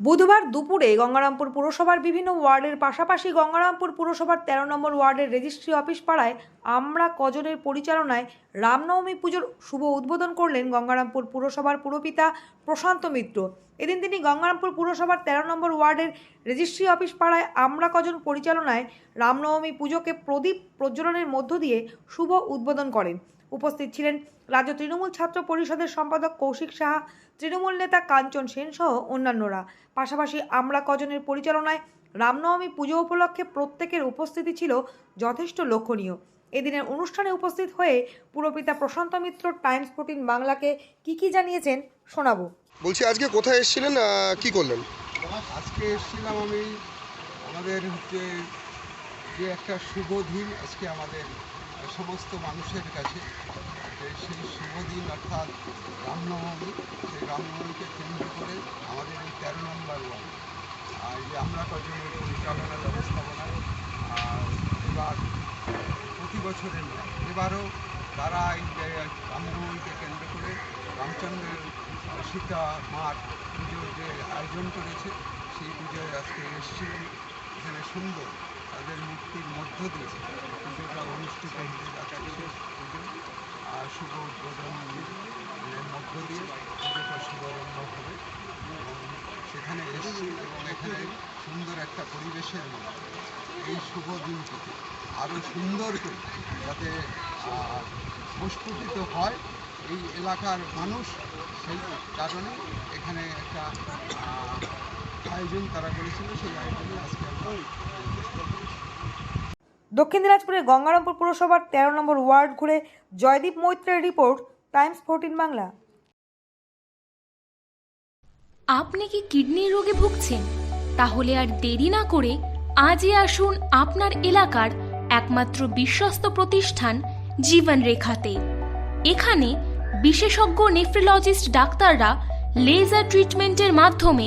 বুধবার দুপুরে গঙ্গারামপুর পুরসভার বিভিন্ন ওয়ার্ডের পাশাপাশি গঙ্গারামপুর পুরসভার তেরো নম্বর ওয়ার্ডের রেজিস্ট্রি অফিস পাড়ায় আমরা কজনের পরিচালনায় রামনবমী পুজোর শুভ উদ্বোধন করলেন গঙ্গারামপুর পুরসভার পুরপিতা প্রশান্ত মিত্র। এদিন তিনি গঙ্গারামপুর পুরসভার তেরো নম্বর ওয়ার্ডের রেজিস্ট্রি অফিস পাড়ায় আমরা কজন পরিচালনায় রামনবমী পুজোকে প্রদীপ প্রজ্বলনের মধ্য দিয়ে শুভ উদ্বোধন করেন। উপস্থিত ছিলেন রাজ্য তৃণমূল ছাত্র পরিষদের সম্পাদক কৌশিক সাহা তৃণমূল নেতা কাঞ্চন সেন সহ অন্যান্যরা। পাশাপাশি আমরা কজনের পরিচালনায় রামনবমী পুজো উপলক্ষে প্রত্যেকের উপস্থিতি ছিল যথেষ্ট লক্ষণীয়। এদিনের অনুষ্ঠানে উপস্থিত হয়ে পুরপিতা প্রশান্ত মিত্র টাইমস ফোর্টিন বাংলাকে কি কি জানিয়েছেন শোনাবো। বলছি আজকে কোথায় এসেছিলেন কি করলেন? আজকে এসেছিলাম আমি আমাদের হচ্ছে যে একটা শুভ দিন আজকে আমাদের সমস্ত মানুষের কাছে সেই শুভ দিন অর্থাৎ রামনবমী, সেই রামনবমীকে কেন্দ্র করে আমাদের এই তেরো নম্বর ওয়ার্ড। আর যে আমরা কজনের পরিচালনা ব্যবস্থাপনায় আর এবার প্রতি বছরের ন্যায় এবারও তারা এই রামনবমীকে কেন্দ্র করে রামচন্দ্রের সীতা মাঠ পুজোর যে আয়োজন করেছে, সেই পুজোয় আজকে এসেছিলেন এখানে সুন্দর তাদের মূর্তির মধ্য দিয়ে হতে যাচ্ছে আর শুভ উদ্বোধনের মধ্য দিয়ে শুভারম্ভ হবে সেখানে এসেছি এবং এখানে সুন্দর একটা পরিবেশের মধ্যে এই শুভ দিনটিকে আরও সুন্দর করে যাতে প্রস্ফুটিত হয় এই এলাকার মানুষ সেই কারণে এখানে একটা আয়োজন তারা করেছিল সেই আয়োজনে আজকে আমরা। দক্ষিণ দিনাজপুরের গঙ্গারামপুর পুরসভার তেরো নম্বর ওয়ার্ড ঘুরে জয়দীপ মৈত্রের রিপোর্ট, টাইমস ফোর্টিন বাংলা। আপনি কি কিডনির রোগে ভুগছেন? তাহলে আর দেরি না করে আজই আসুন আপনার এলাকার একমাত্র বিশ্বস্ত প্রতিষ্ঠান জীবন রেখাতে এখানে বিশেষজ্ঞ নেফ্রোলজিস্ট ডাক্তাররা লেজার ট্রিটমেন্টের মাধ্যমে